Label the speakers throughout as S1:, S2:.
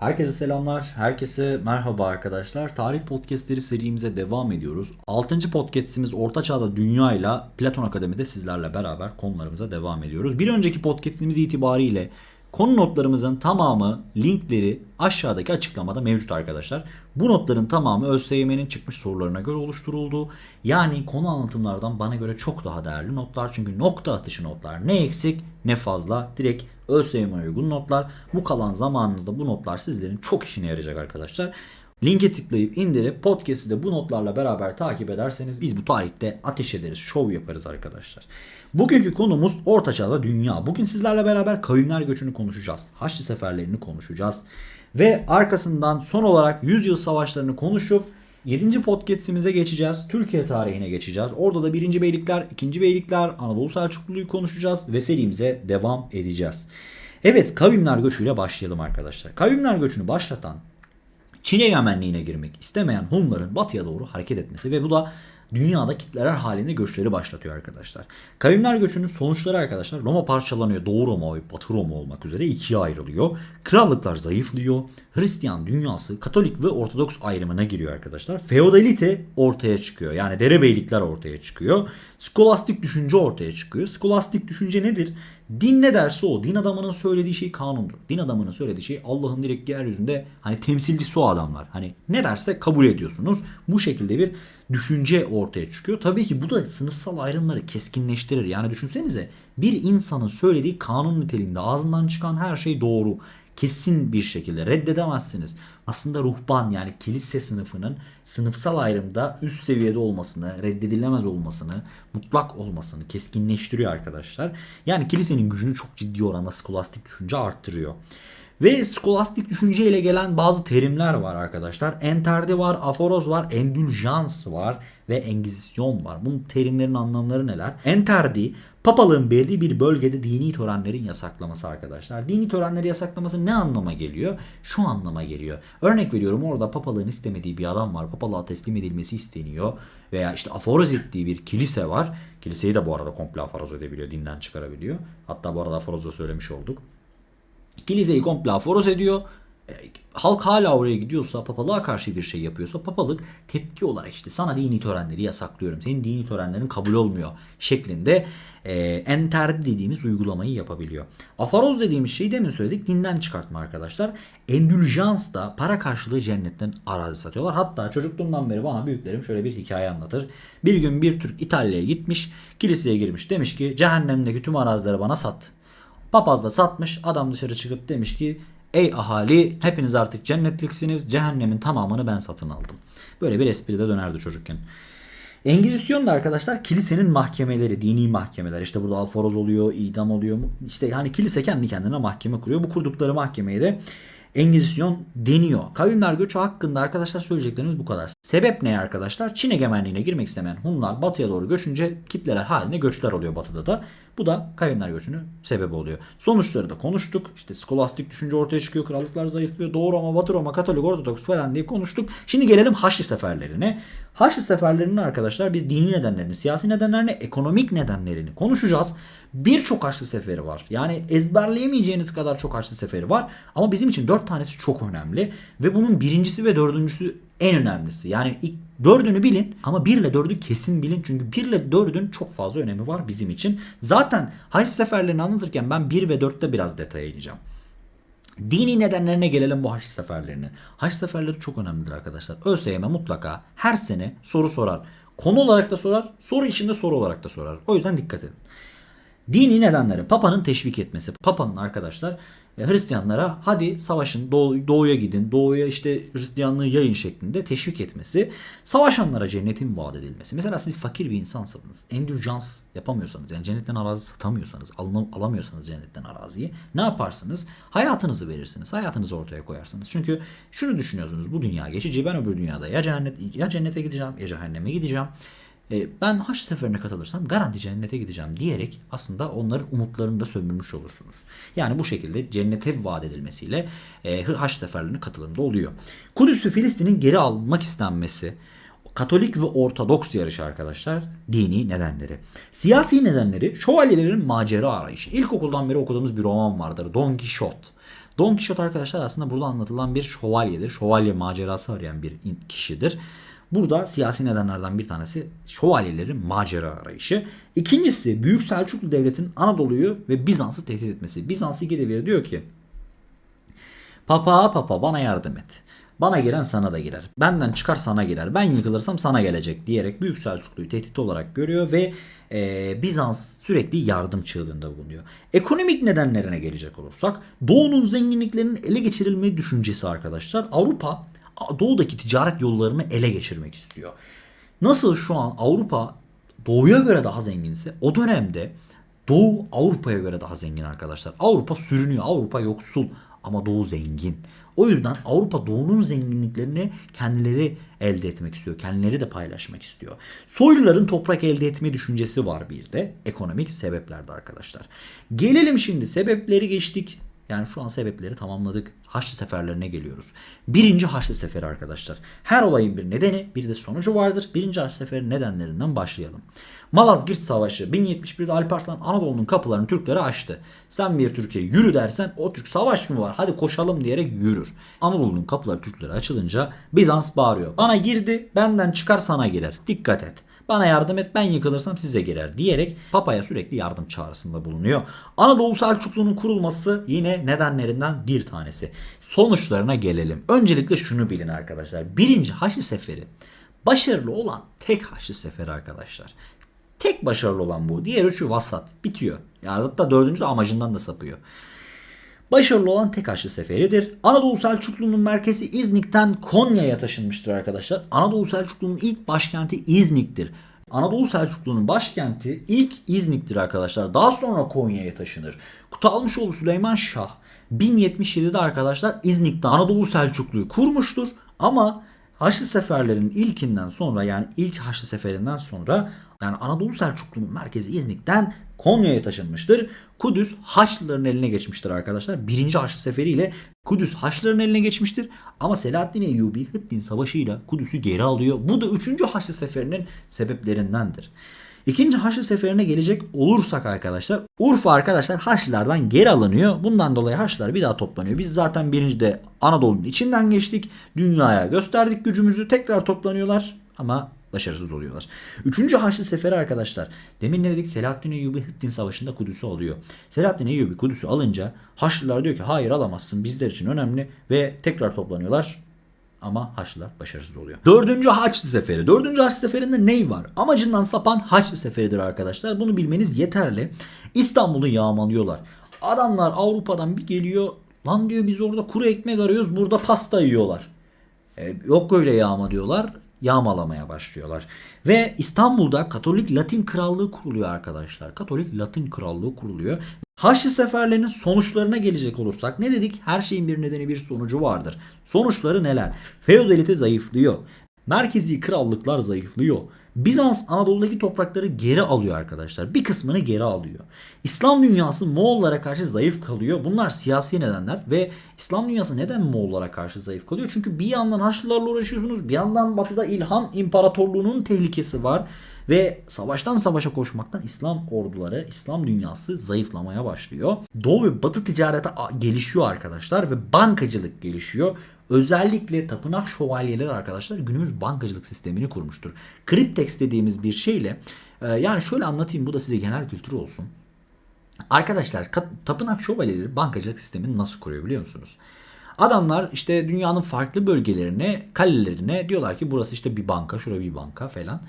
S1: Herkese selamlar, herkese merhaba arkadaşlar. Tarih podcastleri serimize devam ediyoruz. 6. podcastimiz Orta Çağ'da Dünya ile Platon Akademi'de sizlerle beraber konularımıza devam ediyoruz. Bir önceki podcastimiz itibariyle konu notlarımızın tamamı, linkleri aşağıdaki açıklamada mevcut arkadaşlar. Bu notların tamamı ÖSYM'nin çıkmış sorularına göre oluşturuldu. Yani konu anlatımlardan bana göre çok daha değerli notlar. Çünkü nokta atışı notlar ne eksik ne fazla. Direkt ÖSYM'e uygun notlar. Bu kalan zamanınızda bu notlar sizlerin çok işine yarayacak arkadaşlar. Linke tıklayıp indirip podcast'i de bu notlarla beraber takip ederseniz biz bu tarihte ateş ederiz, şov yaparız arkadaşlar. Bugünkü konumuz Orta Çağ'da dünya. Bugün sizlerle beraber kavimler göçünü konuşacağız. Haçlı seferlerini konuşacağız. Ve arkasından son olarak 100 yıl savaşlarını konuşup 7. podcast'imize geçeceğiz. Türkiye tarihine geçeceğiz. Orada da 1. Beylikler, 2. Beylikler, Anadolu Selçuklu'yu konuşacağız ve devam edeceğiz. Evet kavimler göçüyle başlayalım arkadaşlar. Kavimler göçünü başlatan Çin egemenliğine girmek istemeyen Hunların batıya doğru hareket etmesi ve bu da dünyada kitleler halinde göçleri başlatıyor arkadaşlar. Kavimler göçünün sonuçları arkadaşlar Roma parçalanıyor. Doğu Roma ve Batı Roma olmak üzere ikiye ayrılıyor. Krallıklar zayıflıyor. Hristiyan dünyası Katolik ve Ortodoks ayrımına giriyor arkadaşlar. Feodalite ortaya çıkıyor. Yani derebeylikler ortaya çıkıyor. Skolastik düşünce ortaya çıkıyor. Skolastik düşünce nedir? Din ne derse o. Din adamının söylediği şey kanundur. Din adamının söylediği şey Allah'ın direkt yeryüzünde hani temsilcisi o adamlar. Hani ne derse kabul ediyorsunuz. Bu şekilde bir düşünce ortaya çıkıyor. Tabii ki bu da sınıfsal ayrımları keskinleştirir. Yani düşünsenize bir insanın söylediği kanun niteliğinde ağzından çıkan her şey doğru. Kesin bir şekilde reddedemezsiniz. Aslında ruhban yani kilise sınıfının sınıfsal ayrımda üst seviyede olmasını, reddedilemez olmasını, mutlak olmasını keskinleştiriyor arkadaşlar. Yani kilisenin gücünü çok ciddi oranda skolastik düşünce arttırıyor. Ve skolastik düşünceyle gelen bazı terimler var arkadaşlar. Enterdi var, aforoz var, endüljans var ve engizisyon var. Bunun terimlerin anlamları neler? Enterdi, papalığın belli bir bölgede dini törenlerin yasaklaması arkadaşlar. Dini törenleri yasaklaması ne anlama geliyor? Şu anlama geliyor. Örnek veriyorum orada papalığın istemediği bir adam var. Papalığa teslim edilmesi isteniyor. Veya işte aforoz ettiği bir kilise var. Kiliseyi de bu arada komple aforoz edebiliyor, dinden çıkarabiliyor. Hatta bu arada aforoz da söylemiş olduk. Kiliseyi komple aforoz ediyor. E, halk hala oraya gidiyorsa, papalığa karşı bir şey yapıyorsa papalık tepki olarak işte sana dini törenleri yasaklıyorum. Senin dini törenlerin kabul olmuyor şeklinde e, enterdi dediğimiz uygulamayı yapabiliyor. Afaroz dediğimiz şeyi demin söyledik dinden çıkartma arkadaşlar. Endüljans da para karşılığı cennetten arazi satıyorlar. Hatta çocukluğumdan beri bana büyüklerim şöyle bir hikaye anlatır. Bir gün bir Türk İtalya'ya gitmiş, kiliseye girmiş. Demiş ki cehennemdeki tüm arazileri bana sat. Papaz da satmış. Adam dışarı çıkıp demiş ki ey ahali hepiniz artık cennetliksiniz. Cehennemin tamamını ben satın aldım. Böyle bir espri de dönerdi çocukken. Engizisyon da arkadaşlar kilisenin mahkemeleri, dini mahkemeler. İşte burada alforoz oluyor, idam oluyor. İşte yani kilise kendi kendine mahkeme kuruyor. Bu kurdukları mahkemeye de Engizisyon deniyor. Kavimler göçü hakkında arkadaşlar söyleyeceklerimiz bu kadar. Sebep ne arkadaşlar? Çin egemenliğine girmek istemeyen Hunlar batıya doğru göçünce kitleler halinde göçler oluyor batıda da. Bu da kavimler göçünü sebebi oluyor. Sonuçları da konuştuk. İşte skolastik düşünce ortaya çıkıyor. Krallıklar zayıflıyor. Doğu Roma, Batı Roma, Katolik, Ortodoks falan diye konuştuk. Şimdi gelelim Haçlı seferlerine. Haçlı seferlerinin arkadaşlar biz dini nedenlerini, siyasi nedenlerini, ekonomik nedenlerini konuşacağız. Birçok Haçlı seferi var. Yani ezberleyemeyeceğiniz kadar çok Haçlı seferi var. Ama bizim için dört tanesi çok önemli. Ve bunun birincisi ve dördüncüsü en önemlisi. Yani ilk dördünü bilin ama bir ile dördü kesin bilin. Çünkü bir ile dördün çok fazla önemi var bizim için. Zaten Haç seferlerini anlatırken ben bir ve dörtte biraz detaya ineceğim. Dini nedenlerine gelelim bu haç seferlerinin. Haç seferleri çok önemlidir arkadaşlar. ÖSYM mutlaka her sene soru sorar. Konu olarak da sorar, soru içinde soru olarak da sorar. O yüzden dikkat edin. Dini nedenleri Papa'nın teşvik etmesi. Papa'nın arkadaşlar Hristiyanlara hadi savaşın doğu, doğuya gidin doğuya işte Hristiyanlığı yayın şeklinde teşvik etmesi. Savaşanlara cennetin vaat edilmesi. Mesela siz fakir bir insansanız endürjans yapamıyorsanız yani cennetten arazi satamıyorsanız alın, alamıyorsanız cennetten araziyi ne yaparsınız? Hayatınızı verirsiniz. Hayatınızı ortaya koyarsınız. Çünkü şunu düşünüyorsunuz bu dünya geçici ben öbür dünyada ya cennet ya cennete gideceğim ya cehenneme gideceğim. E, ben haç seferine katılırsam garanti cennete gideceğim diyerek aslında onların umutlarını da sömürmüş olursunuz. Yani bu şekilde cennete vaat edilmesiyle e, haç seferlerine katılımda oluyor. Kudüs'ü Filistin'in geri almak istenmesi, Katolik ve Ortodoks yarışı arkadaşlar dini nedenleri. Siyasi nedenleri şövalyelerin macera arayışı. İlkokuldan beri okuduğumuz bir roman vardır Don Quixote. Don Quixote arkadaşlar aslında burada anlatılan bir şövalyedir. Şövalye macerası arayan bir kişidir. Burada siyasi nedenlerden bir tanesi şövalyelerin macera arayışı. İkincisi Büyük Selçuklu Devleti'nin Anadolu'yu ve Bizans'ı tehdit etmesi. Bizans iki diyor ki Papa papa bana yardım et. Bana giren sana da girer. Benden çıkar sana girer. Ben yıkılırsam sana gelecek diyerek Büyük Selçuklu'yu tehdit olarak görüyor ve e, Bizans sürekli yardım çığlığında bulunuyor. Ekonomik nedenlerine gelecek olursak Doğu'nun zenginliklerinin ele geçirilme düşüncesi arkadaşlar. Avrupa Doğu'daki ticaret yollarını ele geçirmek istiyor. Nasıl şu an Avrupa Doğu'ya göre daha zenginse o dönemde Doğu Avrupa'ya göre daha zengin arkadaşlar. Avrupa sürünüyor. Avrupa yoksul ama Doğu zengin. O yüzden Avrupa Doğu'nun zenginliklerini kendileri elde etmek istiyor. Kendileri de paylaşmak istiyor. Soyluların toprak elde etme düşüncesi var bir de. Ekonomik sebeplerde arkadaşlar. Gelelim şimdi sebepleri geçtik. Yani şu an sebepleri tamamladık. Haçlı seferlerine geliyoruz. Birinci Haçlı Seferi arkadaşlar. Her olayın bir nedeni bir de sonucu vardır. Birinci Haçlı Seferi nedenlerinden başlayalım. Malazgirt Savaşı 1071'de Alparslan Anadolu'nun kapılarını Türklere açtı. Sen bir Türkiye yürü dersen o Türk savaş mı var hadi koşalım diyerek yürür. Anadolu'nun kapıları Türklere açılınca Bizans bağırıyor. Bana girdi benden çıkar sana girer. Dikkat et. Bana yardım et ben yıkılırsam size girer diyerek Papa'ya sürekli yardım çağrısında bulunuyor. Anadolu Selçuklu'nun kurulması yine nedenlerinden bir tanesi. Sonuçlarına gelelim. Öncelikle şunu bilin arkadaşlar. Birinci Haçlı Seferi başarılı olan tek Haçlı Seferi arkadaşlar. Tek başarılı olan bu. Diğer üçü vasat. Bitiyor. Yani hatta dördüncüsü amacından da sapıyor. Başarılı olan tek Haçlı Seferi'dir. Anadolu Selçuklu'nun merkezi İznik'ten Konya'ya taşınmıştır arkadaşlar. Anadolu Selçuklu'nun ilk başkenti İznik'tir. Anadolu Selçuklu'nun başkenti ilk İznik'tir arkadaşlar. Daha sonra Konya'ya taşınır. Kutalmışoğlu Süleyman Şah 1077'de arkadaşlar İznik'te Anadolu Selçuklu'yu kurmuştur. Ama Haçlı seferlerin ilkinden sonra yani ilk Haçlı seferinden sonra yani Anadolu Selçuklu'nun merkezi İznik'ten Konya'ya taşınmıştır. Kudüs Haçlıların eline geçmiştir arkadaşlar. Birinci Haçlı seferiyle Kudüs Haçlıların eline geçmiştir. Ama Selahaddin Eyyubi Hıttin Savaşı'yla Kudüs'ü geri alıyor. Bu da 3. Haçlı seferinin sebeplerindendir. İkinci Haçlı Seferi'ne gelecek olursak arkadaşlar Urfa arkadaşlar Haçlılardan geri alınıyor. Bundan dolayı Haçlılar bir daha toplanıyor. Biz zaten birincide Anadolu'nun içinden geçtik. Dünyaya gösterdik gücümüzü. Tekrar toplanıyorlar ama başarısız oluyorlar. Üçüncü Haçlı Seferi arkadaşlar. Demin ne dedik? Selahaddin Eyyubi Hıttin Savaşı'nda Kudüs'ü alıyor. Selahaddin Eyyubi Kudüs'ü alınca Haçlılar diyor ki hayır alamazsın bizler için önemli ve tekrar toplanıyorlar. Ama Haçlılar başarısız oluyor. Dördüncü Haçlı Seferi. Dördüncü Haçlı Seferi'nde ney var? Amacından sapan Haçlı Seferi'dir arkadaşlar. Bunu bilmeniz yeterli. İstanbul'u yağmalıyorlar. Adamlar Avrupa'dan bir geliyor. Lan diyor biz orada kuru ekmek arıyoruz. Burada pasta yiyorlar. E, yok öyle yağma diyorlar. Yağmalamaya başlıyorlar. Ve İstanbul'da Katolik Latin Krallığı kuruluyor arkadaşlar. Katolik Latin Krallığı kuruluyor. Haçlı seferlerinin sonuçlarına gelecek olursak ne dedik? Her şeyin bir nedeni bir sonucu vardır. Sonuçları neler? Feodalite zayıflıyor. Merkezi krallıklar zayıflıyor. Bizans Anadolu'daki toprakları geri alıyor arkadaşlar. Bir kısmını geri alıyor. İslam dünyası Moğollara karşı zayıf kalıyor. Bunlar siyasi nedenler ve İslam dünyası neden Moğollara karşı zayıf kalıyor? Çünkü bir yandan Haçlılarla uğraşıyorsunuz, bir yandan Batı'da İlhan İmparatorluğu'nun tehlikesi var. Ve savaştan savaşa koşmaktan İslam orduları, İslam dünyası zayıflamaya başlıyor. Doğu ve Batı ticareti gelişiyor arkadaşlar ve bankacılık gelişiyor. Özellikle tapınak şövalyeleri arkadaşlar günümüz bankacılık sistemini kurmuştur. Kriptex dediğimiz bir şeyle yani şöyle anlatayım bu da size genel kültür olsun. Arkadaşlar tapınak şövalyeleri bankacılık sistemini nasıl kuruyor biliyor musunuz? Adamlar işte dünyanın farklı bölgelerine, kalelerine diyorlar ki burası işte bir banka, şurada bir banka falan.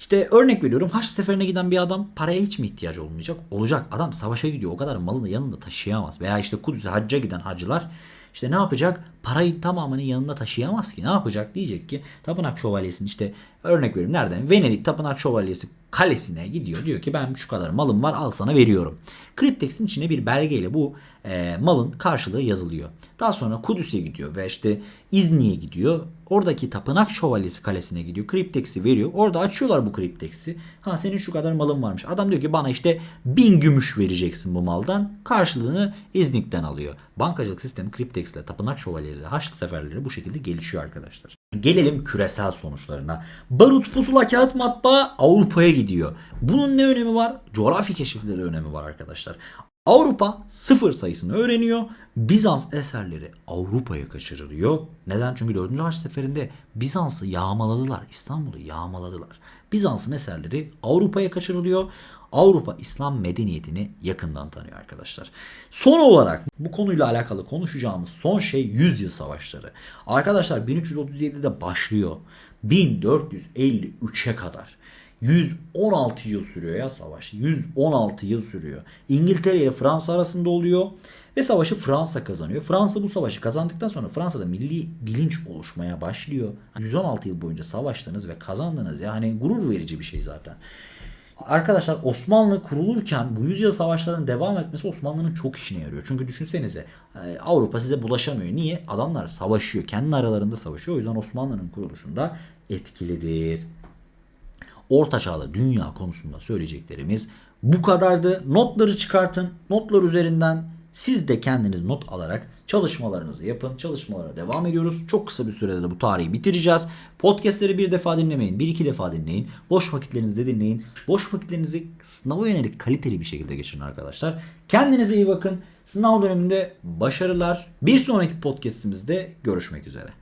S1: İşte örnek veriyorum Haç seferine giden bir adam paraya hiç mi ihtiyacı olmayacak? Olacak. Adam savaşa gidiyor. O kadar malını yanında taşıyamaz. Veya işte Kudüs'e hacca giden hacılar işte ne yapacak? Parayı tamamını yanında taşıyamaz ki. Ne yapacak? Diyecek ki tapınak şövalyesinin işte örnek veriyorum nereden? Venedik tapınak şövalyesi kalesine gidiyor. Diyor ki ben şu kadar malım var al sana veriyorum. Kriptex'in içine bir belgeyle bu e, malın karşılığı yazılıyor. Daha sonra Kudüs'e gidiyor ve işte İzni'ye gidiyor. Oradaki tapınak şövalyesi kalesine gidiyor. Kriptex'i veriyor. Orada açıyorlar bu kriptex'i. Ha senin şu kadar malın varmış. Adam diyor ki bana işte bin gümüş vereceksin bu maldan. Karşılığını İznik'ten alıyor. Bankacılık sistemi kriptex ile tapınak şövalyeleri, haçlı seferleri bu şekilde gelişiyor arkadaşlar. Gelelim küresel sonuçlarına. Barut, pusula, kağıt, matbaa Avrupa'ya gidiyor. Bunun ne önemi var? Coğrafi keşifleri önemi var arkadaşlar. Avrupa sıfır sayısını öğreniyor. Bizans eserleri Avrupa'ya kaçırılıyor. Neden? Çünkü 4. Haç Seferi'nde Bizans'ı yağmaladılar. İstanbul'u yağmaladılar. Bizans'ın eserleri Avrupa'ya kaçırılıyor. Avrupa İslam medeniyetini yakından tanıyor arkadaşlar. Son olarak bu konuyla alakalı konuşacağımız son şey yüzyıl savaşları. Arkadaşlar 1337'de başlıyor. 1453'e kadar. 116 yıl sürüyor ya savaş. 116 yıl sürüyor. İngiltere ile Fransa arasında oluyor. Ve savaşı Fransa kazanıyor. Fransa bu savaşı kazandıktan sonra Fransa'da milli bilinç oluşmaya başlıyor. 116 yıl boyunca savaştınız ve kazandınız ya. Hani gurur verici bir şey zaten. Arkadaşlar Osmanlı kurulurken bu yüzyıl savaşlarının devam etmesi Osmanlı'nın çok işine yarıyor. Çünkü düşünsenize e, Avrupa size bulaşamıyor. Niye? Adamlar savaşıyor. Kendi aralarında savaşıyor. O yüzden Osmanlı'nın kuruluşunda etkilidir. Orta Çağ'da dünya konusunda söyleyeceklerimiz bu kadardı. Notları çıkartın. Notlar üzerinden siz de kendiniz not alarak çalışmalarınızı yapın. Çalışmalara devam ediyoruz. Çok kısa bir sürede de bu tarihi bitireceğiz. Podcastleri bir defa dinlemeyin. Bir iki defa dinleyin. Boş vakitlerinizde dinleyin. Boş vakitlerinizi sınava yönelik kaliteli bir şekilde geçirin arkadaşlar. Kendinize iyi bakın. Sınav döneminde başarılar. Bir sonraki podcastimizde görüşmek üzere.